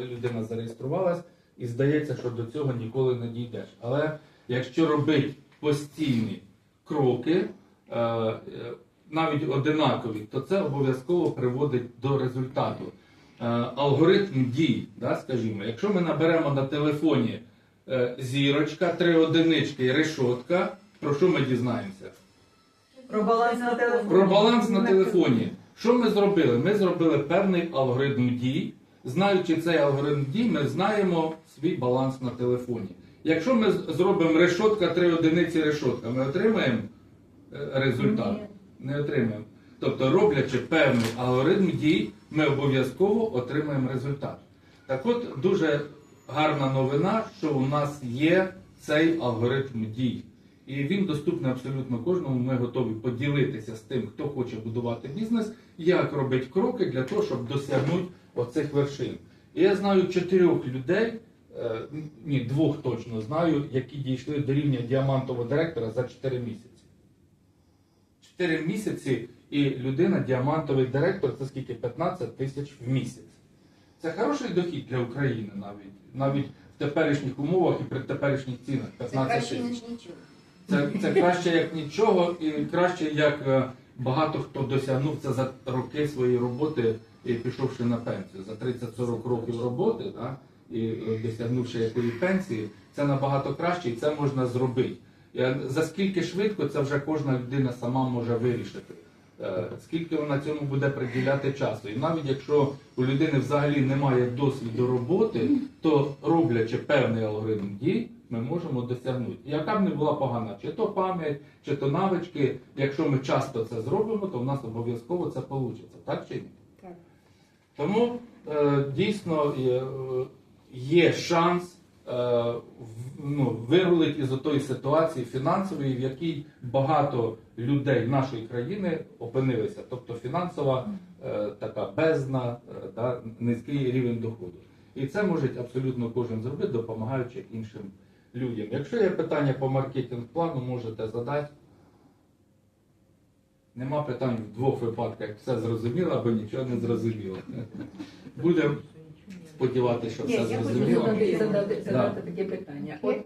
коли людина зареєструвалась, і здається, що до цього ніколи не дійдеш. Але якщо робити постійні кроки, е, е, навіть одинакові, то це обов'язково приводить до результату. Е, Алгоритм дій, да, скажімо, якщо ми наберемо на телефоні зірочка, три одинички і решотка, про що ми дізнаємося? Про баланс на телефоні. Про баланс на телефоні. Що ми зробили? Ми зробили певний алгоритм дій. Знаючи цей алгоритм дій, ми знаємо свій баланс на телефоні. Якщо ми зробимо решотка, три одиниці решотка, ми отримаємо е, результат? Не отримаємо. Тобто, роблячи певний алгоритм дій, ми обов'язково отримаємо результат. Так от дуже гарна новина, що у нас є цей алгоритм дій. І він доступний абсолютно кожному. Ми готові поділитися з тим, хто хоче будувати бізнес, як робити кроки для того, щоб досягнути оцих вершин. І я знаю чотирьох людей, е, ні, двох точно знаю, які дійшли до рівня діамантового директора за 4 місяці. 4 місяці і людина, діамантовий директор, це скільки? 15 тисяч в місяць. Це хороший дохід для України навіть. Навіть в теперішніх умовах і при теперішніх цінах. Це 15 краще, тисяч. Це, це краще як нічого, і краще як е, багато хто досягнув це за роки своєї роботи і пішовши на пенсію. За 30-40 років роботи, да, і е, досягнувши якої пенсії, це набагато краще і це можна зробити. За скільки швидко це вже кожна людина сама може вирішити. Е, Скільки вона цьому буде приділяти часу. І навіть якщо у людини взагалі немає досвіду роботи, то роблячи певний алгоритм дій, ми можемо досягнути. Яка б не була погана, чи то пам'ять, чи то навички, якщо ми часто це зробимо, то в нас обов'язково це вийде. Так чи ні? Так. Тому е, дійсно є, е, шанс ну, вирулити із отої ситуації фінансової, в якій багато людей нашої країни опинилися. Тобто фінансова е, така бездна, е, да, низький рівень доходу. І це може абсолютно кожен зробити, допомагаючи іншим людям. Якщо є питання по маркетинг плану, можете задати. Нема питань в двох випадках, все зрозуміло або нічого не зрозуміло. Будемо сподіватися, що все я хочу зрозуміло. задати, задати, Да. задати таке питання. От